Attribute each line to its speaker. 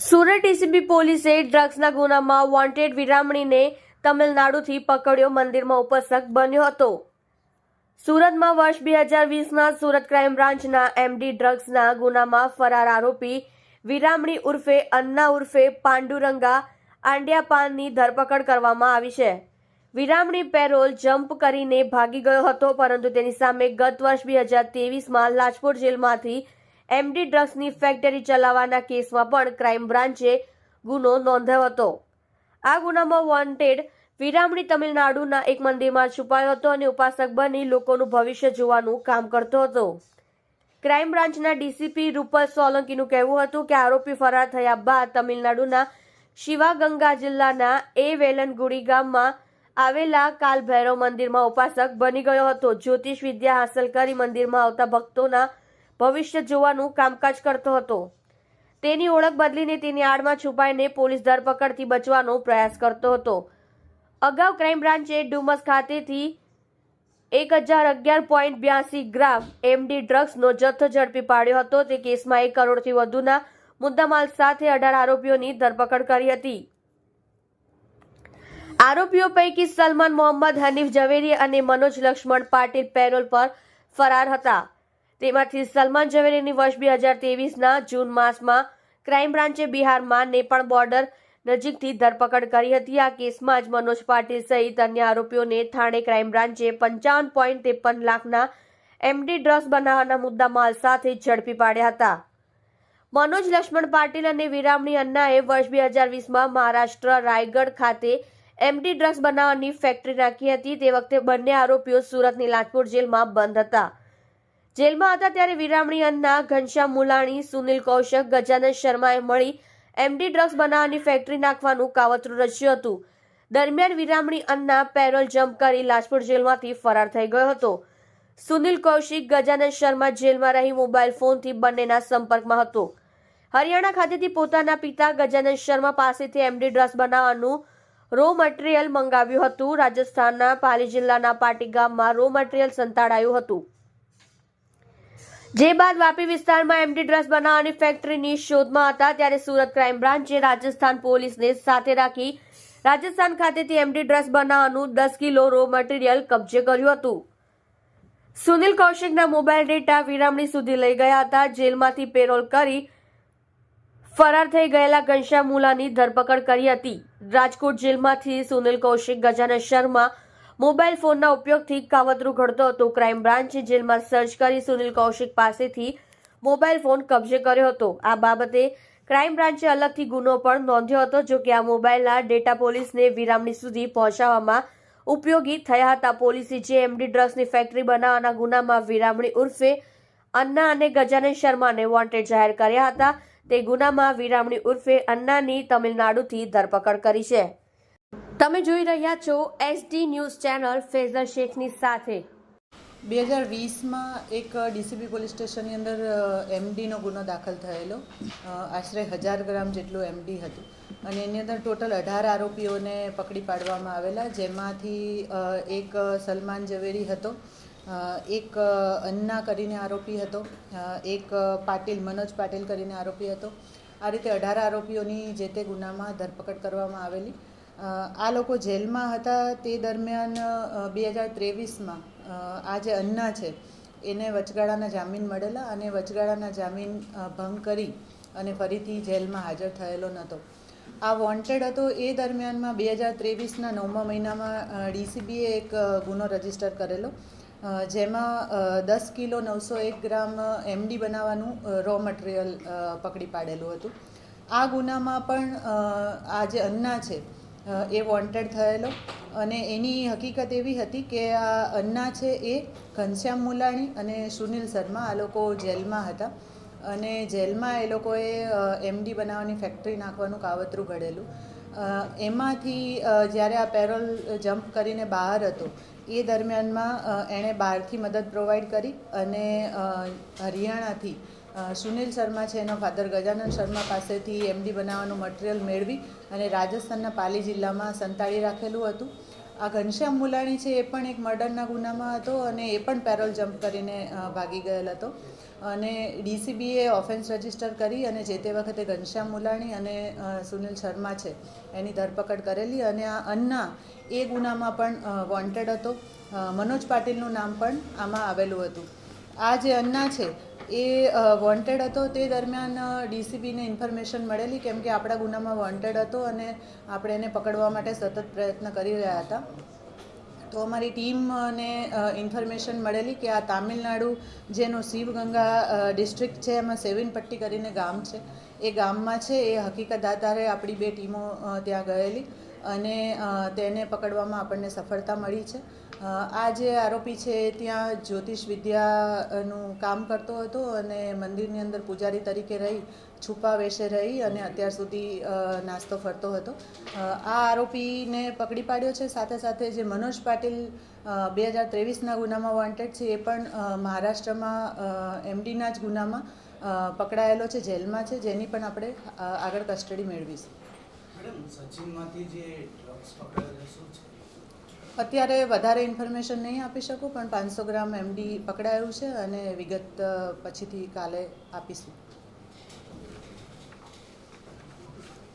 Speaker 1: Surat DCB પોલીસે ડ્રગ્સના ગુનામાં wanted વિરામણીને તમિલનાડુથી પકડ્યો મંદિરમાં ઉપસ્થક બન્યો હતો. સુરતમાં વર્ષ બે હજાર વીસના સુરત ક્રાઇમ બ્રાન્ચના એમડી ડ્રગ્સના ગુનામાં ફરાર આરોપી વિરામણી ઉર્ફે અન્ના ઉર્ફે પાંડુરંગા આંડિયાપાનની ધરપકડ કરવામાં આવી છે. વિરામણી પેરોલ જમ્પ કરીને ભાગી ગયો હતો, પરંતુ તેની સામે ગત વર્ષ બે હજાર તેવીસમાં લાજપોર જેલમાંથી એમડી ડ્રગ્સની ફેક્ટરી ચલાવવાના કેસમાં પણ ક્રાઇમ બ્રાન્ચે ગુનો નોંધ્યો હતો. આ ગુનામાં વોન્ટેડ વિરામણી તમિલનાડુના એક મંદિરમાં છુપાયો હતો અને ઉપાસક બની લોકોનું ભવિષ્ય જોવાનું કામ કરતો હતો. ક્રાઇમ બ્રાન્ચના ડીસીપી રૂપલ સોલંકીનું કહેવું હતું કે આરોપી ફરાર થયા બાદ તમિલનાડુના શિવાગંગા જિલ્લાના એ વેલનગુડી ગામમાં આવેલા કાલ ભૈરવ મંદિરમાં ઉપાસક બની ગયો હતો. જ્યોતિષ વિદ્યા હાંસલ કરી મંદિરમાં આવતા ભક્તોના ભવિષ્ય જોવાનું કામકાજ કરતો હતો. તેની ઓળખ બદલીને તેની આડમાં છુપાઈને પોલીસ ધરપકડથી બચવાનો પ્રયાસ કરતો હતો. અગાઉ ક્રાઇમ બ્રાન્ચે ડુમસ ખાતેથી એક હજાર અગિયાર પોઈન્ટ બ્યાસી ગ્રામ એમડી ડ્રગ્સનો જથ્થો ઝડપી પાડ્યો હતો. તે કેસમાં એક કરોડથી વધુના મુદ્દામાલ સાથે અઢાર આરોપીઓની ધરપકડ કરી હતી. આરોપીઓ પૈકી સલમાન મોહમ્મદ, હનીફ ઝવેરી અને મનોજ લક્ષ્મણ પાટીલ પેરોલ પર ફરાર હતા. તેમાંથી સલમાન ઝવેરીની વર્ષ બે હજાર તેવીસના જૂન માસમાં ક્રાઇમ બ્રાન્ચે બિહારમાં નેપાળ બોર્ડર નજીકથી ધરપકડ કરી હતી. આ કેસમાં જ મનોજ પાટીલ સહિત અન્ય આરોપીઓને થાણે ક્રાઇમ બ્રાન્ચે પંચાવન પોઈન્ટ ત્રેપન લાખના એમડી ડ્રગ્સ બનાવવાના મુદ્દા માલ સાથે ઝડપી પાડ્યા હતા. મનોજ લક્ષ્મણ પાટીલ અને વિરામણી અન્નાએ વર્ષ બે હજાર વીસમાં મહારાષ્ટ્ર રાયગઢ ખાતે એમડી ડ્રગ્સ બનાવવાની ફેક્ટરી નાખી હતી. તે વખતે બંને આરોપીઓ સુરતની લાજપુર જેલમાં બંધ હતા. જેલમાં હતા ત્યારે વિરામણી અન્ના, ઘનશ્યામ મુલાણી, સુનિલ કૌશક, ગજાનંદ શર્માએ મળી એમડી ડ્રગ્સ બનાવવાની ફેક્ટરી નાખવાનું કાવતરું રચ્યું હતું. દરમિયાન વિરામણી અન્ના પેરોલ જમ્પ કરી લાજપુર જેલમાંથી ફરાર થઈ ગયો હતો. સુનિલ કૌશિક, ગજાનંદ શર્મા જેલમાં રહી મોબાઈલ ફોનથી બંનેના સંપર્કમાં હતો. હરિયાણા ખાતેથી પોતાના પિતા ગજાનંદ શર્મા પાસેથી એમડી ડ્રગ્સ બનાવવાનું રો મટીરિયલ મંગાવ્યું હતું. રાજસ્થાનના પાલી જિલ્લાના પાટી ગામમાં રો મટીરિયલ સંતાડાયું હતું. જે બાદ વાપી વિસ્તારમાં એમડી ડ્રગ્સ બનાવવાની ફેક્ટરીની શોધમાં હતા, ત્યારે સુરત ક્રાઇમ બ્રાન્ચે રાજસ્થાન પોલીસને સાથે રાખી રાજસ્થાન ખાતેથી એમડી ડ્રગ્સ બનાવવાનું દસ કિલો રો મટીરિયલ કબજે કર્યું હતું. સુનિલ કૌશિકના મોબાઈલ ડેટા વિરામણી સુધી લઈ ગયા હતા. જેલમાંથી પેરોલ કરી ફરાર થઈ ગયેલા ઘનશ્યામ મુલાની ધરપકડ કરી હતી. રાજકોટ જેલમાંથી સુનિલ કૌશિક ગજાનંદ શર્મા મોબાઈલ ફોનના ઉપયોગથી કાવતરું ઘડતો હતો. ક્રાઇમ બ્રાન્ચે જેલમાં સર્ચ કરી સુનિલ કૌશિક પાસેથી મોબાઈલ ફોન કબજે કર્યો હતો. આ બાબતે ક્રાઇમ બ્રાન્ચે અલગથી ગુનો પણ નોંધ્યો હતો, જો કે આ મોબાઈલના ડેટા પોલીસને વિરામણી સુધી પહોંચાડવામાં ઉપયોગી થયા હતા. પોલીસે જે એમડી ડ્રગ્સની ફેક્ટરી બનાવવાના ગુનામાં વિરામણી ઉર્ફે અન્ના અને ગજાનંદ શર્માને વોન્ટેડ જાહેર કર્યા હતા. તે ગુનામાં વિરામણી ઉર્ફે અન્નાની તમિલનાડુથી ધરપકડ કરી છે. તમે જોઈ રહ્યા છો એસડી ન્યૂઝ ચેનલ ફેઝર શેખની સાથે.
Speaker 2: બે હજાર વીસમાં એક ડીસીબી પોલીસ સ્ટેશનની અંદર એમડીનો ગુનો દાખલ થયેલો. આશરે હજાર ગ્રામ જેટલું એમડી હતું. અને એની અંદર ટોટલ અઢાર આરોપીઓને પકડી પાડવામાં આવેલા. જેમાંથી એક સલમાન ઝવેરી હતો એક અન્ના કરીને આરોપી હતો એક પાટીલ, મનોજ પાટીલ કરીને આરોપી હતો. આ રીતે અઢાર આરોપીઓની જે તે ગુનામાં ધરપકડ કરવામાં આવેલી. આ લોકો જેલમાં હતા તે દરમિયાન બે હજાર ત્રેવીસમાં આ જે અન્ના છે, એને વચગાળાના જામીન મળેલા અને વચગાળાના જામીન ભંગ કરી અને ફરીથી જેલમાં હાજર થયેલો નહોતો. આ વોન્ટેડ હતો એ દરમિયાનમાં બે હજાર ત્રેવીસના નવમા મહિનામાં ડીસીબીએ એક ગુનો રજિસ્ટર કરેલો જેમાં દસ કિલો નવસો એક ગ્રામ એમડી બનાવવાનું રો મટીરિયલ પકડી પાડેલું હતું. આ ગુનામાં પણ આ જે અન્ના છે એ વોન્ટેડ થયેલો. અને એની હકીકત એવી હતી કે આ અન્ના છે એ ઘનશ્યામ મુલાણી અને સુનિલ શર્મા આ લોકો જેલમાં હતા. અને જેલમાં એ લોકોએ એમડી બનાવવાની ફેક્ટરી નાખવાનું કાવતરું ઘડેલું. એમાંથી જ્યારે આ પેરોલ જમ્પ કરીને બહાર હતો, એ દરમિયાનમાં એણે બહારથી મદદ પ્રોવાઈડ કરી અને હરિયાણાથી સુનિલ શર્મા છે એનો ફાધર ગજાનંદ શર્મા પાસેથી એમડી બનાવવાનું મટીરિયલ મેળવી અને રાજસ્થાનના પાલી જિલ્લામાં સંતાડી રાખેલું હતું. આ ઘનશ્યામ મુલાણી છે એ પણ એક મર્ડરના ગુનામાં હતો અને એ પણ પેરોલ જમ્પ કરીને ભાગી ગયેલ હતો. અને ડીસીબીએ ઓફેન્સ રજિસ્ટર કરી અને જે તે વખતે ઘનશ્યામ મુલાણી અને સુનિલ શર્મા છે એની ધરપકડ કરેલી અને આ અન્ના એ ગુનામાં પણ વોન્ટેડ હતો. મનોજ પાટીલનું નામ પણ આમાં આવેલું હતું. આ જે અન્ના છે એ વોન્ટેડ હતો તે દરમિયાન ડીસીબીને ઇન્ફોર્મેશન મળેલી કેમ કે આપણા ગુનામાં વોન્ટેડ હતો અને આપણે એને પકડવા માટે સતત પ્રયત્ન કરી રહ્યા હતા. તો અમારી ટીમને ઇન્ફોર્મેશન મળેલી કે આ તામિલનાડુ જેનો શિવગંગા ડિસ્ટ્રિક્ટ છે, એમાં સેવિનપટ્ટી કરીને ગામ છે. એ ગામમાં છે, એ હકીકત આધારે આપણી બે ટીમો ત્યાં ગયેલી અને તેને પકડવામાં આપણને સફળતા મળી છે. આ જે આરોપી છે, ત્યાં જ્યોતિષ વિદ્યાનું કામ કરતો હતો અને મંદિરની અંદર પૂજારી તરીકે રહી, છુપા વેશે રહી અને અત્યાર સુધી નાસ્તો ફરતો હતો. આ આરોપીને પકડી પાડ્યો છે. સાથે સાથે જે મનોજ પાટીલ બે હજાર ત્રેવીસના ગુનામાં વોન્ટેડ છે, એ પણ મહારાષ્ટ્રમાં એમડીના જ ગુનામાં પકડાયેલો છે, જેલમાં છે, જેની પણ આપણે આગળ કસ્ટડી મેળવીશું.
Speaker 3: મેડમ, સચિનમાંથી જે ડ્રગ્સ પકડાયેલા
Speaker 2: અત્યારે વધારે ઇન્ફોર્મેશન નહીં આપી શકું, પણ પાંચસો ગ્રામ એમડી પકડાયું છે અને વિગત પછીથી કાલે આપીશું.